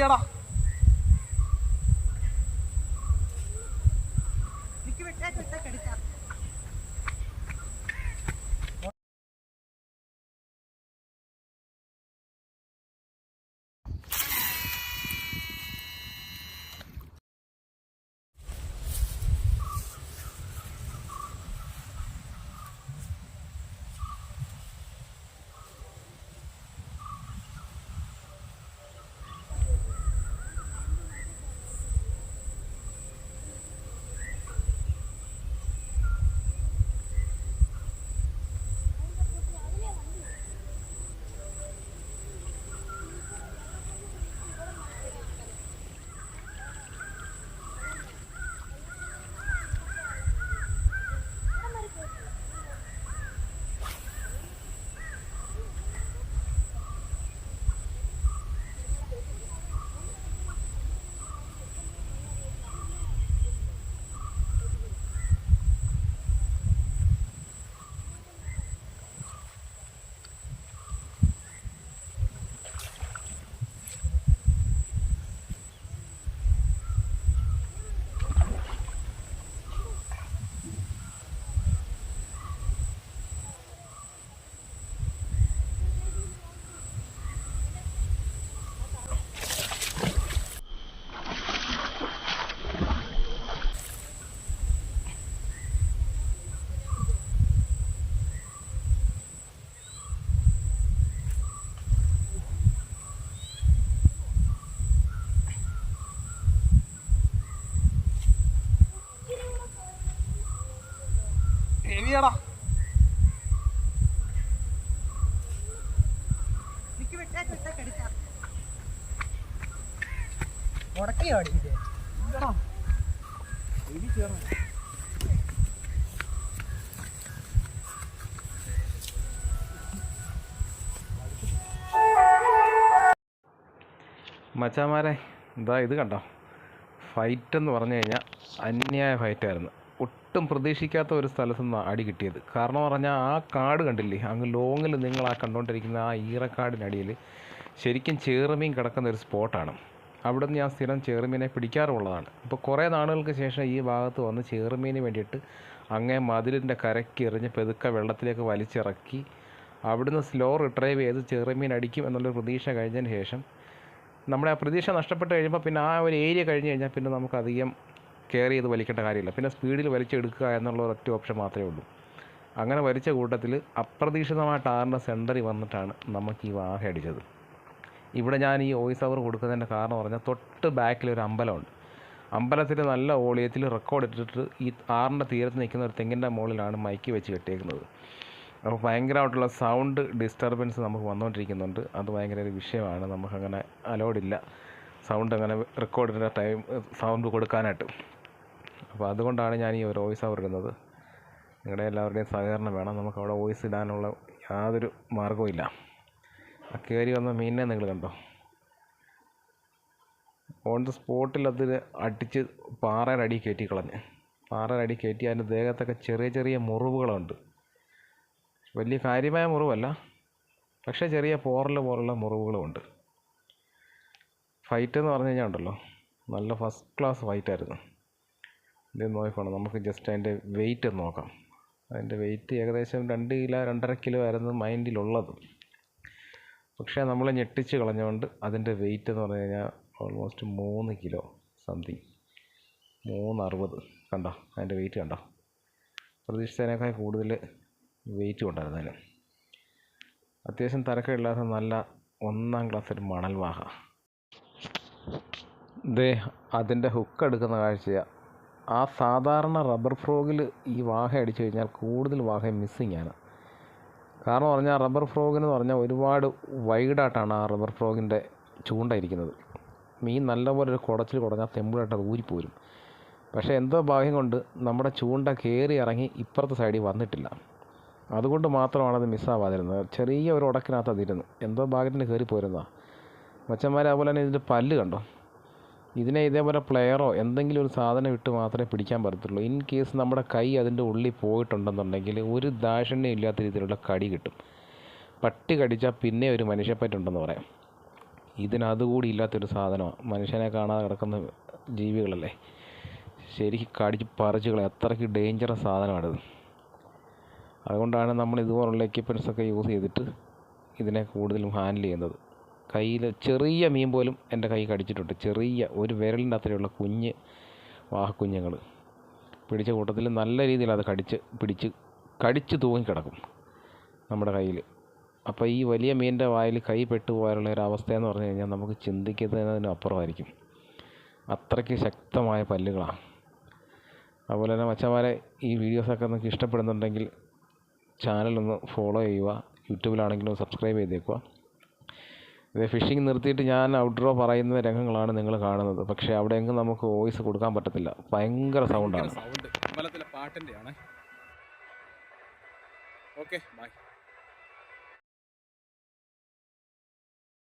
എവിടെയാടാ എവിടെയാടാ മുടക്കിയോ അടിക്കില്ലേ ഇല്ലടാ. എവി ചേർന്ന് മച്ചാമാരെ ഇതാ ഇത് കണ്ടോ? ഫൈറ്റ് എന്ന് പറഞ്ഞു കഴിഞ്ഞാൽ അന്യായ ഫൈറ്റായിരുന്നു ഒട്ടും പ്രതീക്ഷിക്കാത്ത ഒരു സ്ഥലത്തു നിന്നാണ് അടി കിട്ടിയത്. കാരണം പറഞ്ഞാൽ ആ കാട് കണ്ടില്ലേ? അങ്ങ് ലോങ്ങിൽ നിങ്ങൾ ആ കണ്ടുകൊണ്ടിരിക്കുന്ന ആ ഈറക്കാടിനടിയിൽ ശരിക്കും ചേറുമീൻ കിടക്കുന്ന ഒരു സ്പോട്ടാണ്. അവിടെ നിന്ന് ഞാൻ സ്ഥിരം ചേറുമീനെ പിടിക്കാറുള്ളതാണ്. ഇപ്പോൾ കുറേ നാളുകൾക്ക് ശേഷം ഈ ഭാഗത്ത് വന്ന് ചേറുമീന് വേണ്ടിയിട്ട് അങ്ങേ മതിലിന്റെ കരയ്ക്ക് എറിഞ്ഞ് പെതുക്കെ വെള്ളത്തിലേക്ക് വലിച്ചിറക്കി അവിടുന്ന് സ്ലോ റിട്രൈവ് ചെയ്ത് ചെറുമീൻ അടിക്കും എന്നുള്ളൊരു പ്രതീക്ഷ കഴിഞ്ഞതിന് ശേഷം നമ്മുടെ ആ പ്രതീക്ഷ നഷ്ടപ്പെട്ട് കഴിയുമ്പോൾ പിന്നെ ആ ഒരു ഏരിയ കഴിഞ്ഞ് കഴിഞ്ഞാൽ പിന്നെ നമുക്ക് അധികം കെയർ ചെയ്ത് വലിക്കേണ്ട കാര്യമില്ല. പിന്നെ സ്പീഡിൽ വലിച്ചെടുക്കുക എന്നുള്ള ഒരൊറ്റ ഓപ്ഷൻ മാത്രമേ ഉള്ളൂ. അങ്ങനെ വലിച്ച കൂട്ടത്തിൽ അപ്രതീക്ഷിതമായിട്ട് ആറിന്റെ സെന്ററിൽ വന്നിട്ടാണ് നമുക്ക് ഈ വാഹ അടിച്ചത്. ഇവിടെ ഞാൻ ഈ വോയിസ് അവർ കൊടുക്കുന്നതിന്റെ കാരണം പറഞ്ഞാൽ തൊട്ട് ബാക്കിൽ ഒരു അമ്പലമുണ്ട്. അമ്പലത്തിൽ നല്ല ഓളിയത്തിൽ റെക്കോർഡ് ഇട്ടിട്ട് ഈ ആറിന്റെ തീരത്ത് നിൽക്കുന്ന ഒരു തെങ്ങിന്റെ മുകളിലാണ് മൈക്ക് വെച്ച് കെട്ടിയേക്കുന്നത്. അപ്പോൾ ഭയങ്കരമായിട്ടുള്ള സൗണ്ട് ഡിസ്റ്റർബൻസ് നമുക്ക് വന്നുകൊണ്ടിരിക്കുന്നുണ്ട്. അത് ഭയങ്കര ഒരു വിഷയമാണ്. നമുക്കങ്ങനെ അലോഡില്ല സൗണ്ട് അങ്ങനെ റെക്കോർഡിന്റെ ടൈം സൗണ്ട് കൊടുക്കാനായിട്ട്. അപ്പോൾ അതുകൊണ്ടാണ് ഞാൻ ഈ വോയിസ് അവർ ഇടുന്നത്. നിങ്ങളുടെ എല്ലാവരുടെയും സഹകരണം വേണം. നമുക്ക് അവിടെ വോയിസ് ഇടാനുള്ള യാതൊരു മാർഗവും ഇല്ല. കയറി വന്ന മീനിനെ നിങ്ങൾ കണ്ടോ? ഓൺ ദ സ്പോട്ടിൽ അതിൽ അടിച്ച് പാറയുടെ അടി കയറ്റി കളഞ്ഞ്. പാറയുടെ അടി കയറ്റി അതിന്റെ ദേഹത്തൊക്കെ ചെറിയ ചെറിയ മുറിവുകളുണ്ട്. വലിയ കാര്യമായ മുറിവല്ല പക്ഷേ ചെറിയ പോറൽ പോലുള്ള മുറിവുകളുമുണ്ട്. ഫൈറ്റ് എന്ന് പറഞ്ഞു കഴിഞ്ഞാൽ ഉണ്ടല്ലോ. നല്ല ഫസ്റ്റ് ക്ലാസ് ഫൈറ്റായിരുന്നു. ഇത് നോക്കിക്കോണം. നമുക്ക് ജസ്റ്റ് അതിന്റെ വെയിറ്റ് ഒന്ന് നോക്കാം. അതിന്റെ വെയിറ്റ് ഏകദേശം രണ്ട് കിലോ രണ്ടര കിലോ ആയിരുന്നു മൈൻഡിലുള്ളത് പക്ഷേ നമ്മൾ ഞെട്ടിച്ച് കളഞ്ഞുകൊണ്ട് അതിന്റെ വെയിറ്റ് എന്ന് പറഞ്ഞു കഴിഞ്ഞാൽ ഓൾമോസ്റ്റ് മൂന്ന് കിലോ സംതിങ് മൂന്ന് അറുപത് കണ്ടോ? അതിന്റെ വെയിറ്റ് കണ്ടോ? പ്രതീക്ഷിച്ചതിനേക്കാൾ കൂടുതൽ വെയിറ്റ് ഉണ്ടായിരുന്നതിന് അത്യാവശ്യം തരക്കമില്ലാത്ത നല്ല ഒന്നാം ക്ലാസ് ഒരു മണൽ വാഹ ദേ അതിന്റെ ഹുക്ക് എടുക്കുന്ന കാഴ്ചയാണ് ആ സാധാരണ റബ്ബർ ഫ്രോഗിൽ ഈ വാഹ അടിച്ചു കഴിഞ്ഞാൽ കൂടുതൽ വാഹ മിസ്സിങ് ആണ്. കാരണം പറഞ്ഞാൽ റബ്ബർ ഫ്രോഗിന് പറഞ്ഞാൽ ഒരുപാട് വൈഡായിട്ടാണ് ആ റബ്ബർ ഫ്രോഗിന്റെ ചൂണ്ട ഇരിക്കുന്നത് മീൻ നല്ലപോലെ ഒരു കുടച്ചിൽ കുടഞ്ഞാൽ തെമ്പിളായിട്ട് അത് ഊരിപ്പോരും. പക്ഷേ എന്തോ ഭാഗ്യം കൊണ്ട് നമ്മുടെ ചൂണ്ട കയറി ഇറങ്ങി ഇപ്പുറത്തെ സൈഡിൽ വന്നിട്ടില്ല. അതുകൊണ്ട് മാത്രമാണ് അത് മിസ്സാവാതിരുന്നത് ചെറിയ ഒരു ഉടക്കിനകത്ത് അതിരുന്നു. എന്തോ ഭാഗ്യത്തിന് കയറി പോരുന്നതാണ് മച്ചന്മാരെ അതുപോലെ തന്നെ ഇതിന്റെ പല്ല് കണ്ടോ? ഇതിനെ ഇതേപോലെ പ്ലെയറോ എന്തെങ്കിലും ഒരു സാധനം ഇട്ട് മാത്രമേ പിടിക്കാൻ പറ്റത്തുള്ളൂ. ഇൻ കേസ് നമ്മുടെ കൈ അതിന്റെ ഉള്ളിൽ പോയിട്ടുണ്ടെന്നുണ്ടെങ്കിൽ ഒരു ദാക്ഷിണ്യം ഇല്ലാത്ത രീതിയിലുള്ള കടി കിട്ടും. പട്ടി കടിച്ചാൽ പിന്നെ ഒരു മനുഷ്യപ്പറ്റുണ്ടെന്ന് പറയാം. ഇതിനതുകൂടി ഇല്ലാത്തൊരു സാധനമാണ് മനുഷ്യനെ കാണാതെ കിടക്കുന്ന ജീവികളല്ലേ? ശരിക്കും കടിച്ച് പറിച്ചുകളെ അത്രയ്ക്ക് ഡേഞ്ചറസ് സാധനമാണിത്. അതുകൊണ്ടാണ് നമ്മൾ ഇതുപോലുള്ള എക്യുപ്മെൻസൊക്കെ യൂസ് ചെയ്തിട്ട് ഇതിനെ കൂടുതലും ഹാൻഡിൽ ചെയ്യുന്നത്. കയ്യിൽ ചെറിയ മീൻ പോലും എന്റെ കൈ കടിച്ചിട്ടുണ്ട്. ചെറിയ ഒരു വിരലിന്റെ അത്രയുള്ള കുഞ്ഞ് വാഹക്കുഞ്ഞുങ്ങൾ പിടിച്ച കൂട്ടത്തിൽ നല്ല രീതിയിൽ അത് കടിച്ച് പിടിച്ച് കടിച്ച് തൂങ്ങിക്കിടക്കും നമ്മുടെ കയ്യിൽ അപ്പോൾ ഈ വലിയ മീനിന്റെ വായിൽ കൈ പെട്ടു പോയാലുള്ള ഒരു അവസ്ഥയെന്ന് പറഞ്ഞു കഴിഞ്ഞാൽ നമുക്ക് ചിന്തിക്കുന്നതിന് അപ്പുറമായിരിക്കും. അത്രയ്ക്ക് ശക്തമായ പല്ലുകളാണ്. അതുപോലെ തന്നെ മച്ചന്മാരെ ഈ വീഡിയോസൊക്കെ നിങ്ങൾക്ക് ഇഷ്ടപ്പെടുന്നുണ്ടെങ്കിൽ ചാനലൊന്ന് ഫോളോ ചെയ്യുക. യൂട്യൂബിലാണെങ്കിലും സബ്സ്ക്രൈബ് ചെയ്തേക്കുക. ഫിഷിംഗ് നിർത്തിയിട്ട് ഞാൻ ഔട്ട്ഡ്രോ പറയുന്ന രംഗങ്ങളാണ് നിങ്ങൾ കാണുന്നത്. പക്ഷേ അവിടെ എങ്ങും നമുക്ക് വോയിസ് കൊടുക്കാൻ പറ്റത്തില്ല. ഭയങ്കര സൗണ്ടാണ് സൗണ്ട് പാട്ടിന്റെ ഓക്കെ ബൈ